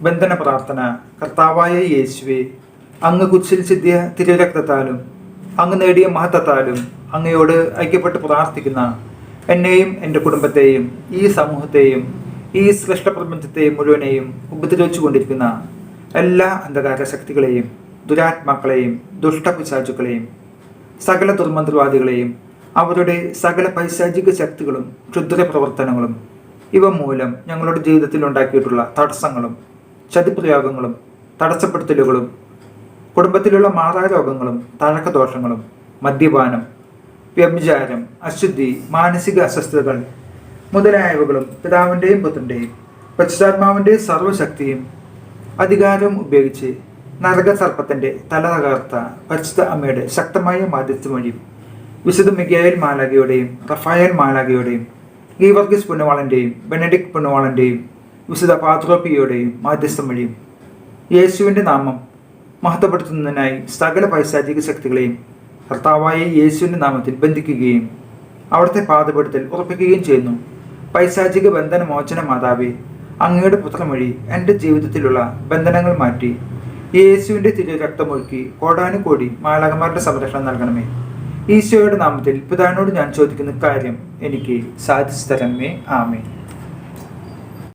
ബന്ധന പ്രാർത്ഥന കർത്താവായ യേശുവെ അങ്ങ് കുച്ചിൽ സിദ്ധിയ തിരുരക്തത്താലും അങ്ങ് നേടിയ മഹത്വത്താലും അങ്ങയോട് ഐക്യപ്പെട്ട് പ്രാർത്ഥിക്കുന്ന എന്നെയും എന്റെ കുടുംബത്തെയും ഈ സമൂഹത്തെയും ഈ സൃഷ്ടപ്രപഞ്ചത്തെയും മുഴുവനെയും ഉപദ്രവിച്ചു കൊണ്ടിരിക്കുന്ന എല്ലാ അന്ധകാര ശക്തികളെയും ദുരാത്മാക്കളെയും ദുഷ്ടപിശാചുക്കളെയും സകല ദുർമന്ത്രവാദികളെയും അവരുടെ സകല പൈശാചിക ശക്തികളും ക്ഷുദ്ര പ്രവർത്തനങ്ങളും ഇവ മൂലം ഞങ്ങളുടെ ജീവിതത്തിൽ ഉണ്ടാക്കിയിട്ടുള്ള തടസ്സങ്ങളും ചതിപ്രയോഗങ്ങളും തടസ്സപ്പെടുത്തലുകളും കുടുംബത്തിലുള്ള മാറാരോഗങ്ങളും തഴക്കദോഷങ്ങളും മദ്യപാനം വ്യഭിചാരം അശുദ്ധി മാനസിക അസ്വസ്ഥതകൾ മുതലായവകളും പിതാവിന്റെയും പുത്രന്റെയും പരിശുദ്ധാത്മാവിന്റെ സർവശക്തിയും അധികാരവും ഉപയോഗിച്ച് നരകസർപ്പത്തിന്റെ തല തകർത്ത പരിശുദ്ധ അമ്മയുടെ ശക്തമായ മാധ്യസ്ഥം വഴിയും വിശുദ്ധ മിഗായൽ മാലാഖയുടെയും റഫായൽ മാലാഖയുടെയും ഗീവർഗീസ് പുന്നവാളന്റെയും ബെനഡിക് പുന്നവാളന്റെയും വിശുദ്ധ പാത്രോപ്പിയോടെയും മാധ്യസ്ഥം വഴിയും യേശുവിന്റെ നാമം മഹത്വപ്പെടുത്തുന്നതിനായി സകല പൈശാചിക ശക്തികളെയും കർത്താവായ യേശുവിന്റെ നാമത്തിൽ ബന്ധിക്കുകയും അവിടുത്തെ പാതപ്പെടുത്തൽ ഉറപ്പിക്കുകയും ചെയ്യുന്നു. പൈശാചിക ബന്ധന മോചന മാതാവേ അങ്ങയുടെ പുത്രം വഴി എന്റെ ജീവിതത്തിലുള്ള ബന്ധനങ്ങൾ മാറ്റി യേശുവിന്റെ തിരു രക്തമൊഴുക്കി കോടാനുകോടി മാലാകന്മാരുടെ സംരക്ഷണം നൽകണമേ. ഈശോയുടെ നാമത്തിൽ പിതാവിനോട് ഞാൻ ചോദിക്കുന്ന കാര്യം എനിക്ക് സാധിച്ചു തരണമേ. ആമേ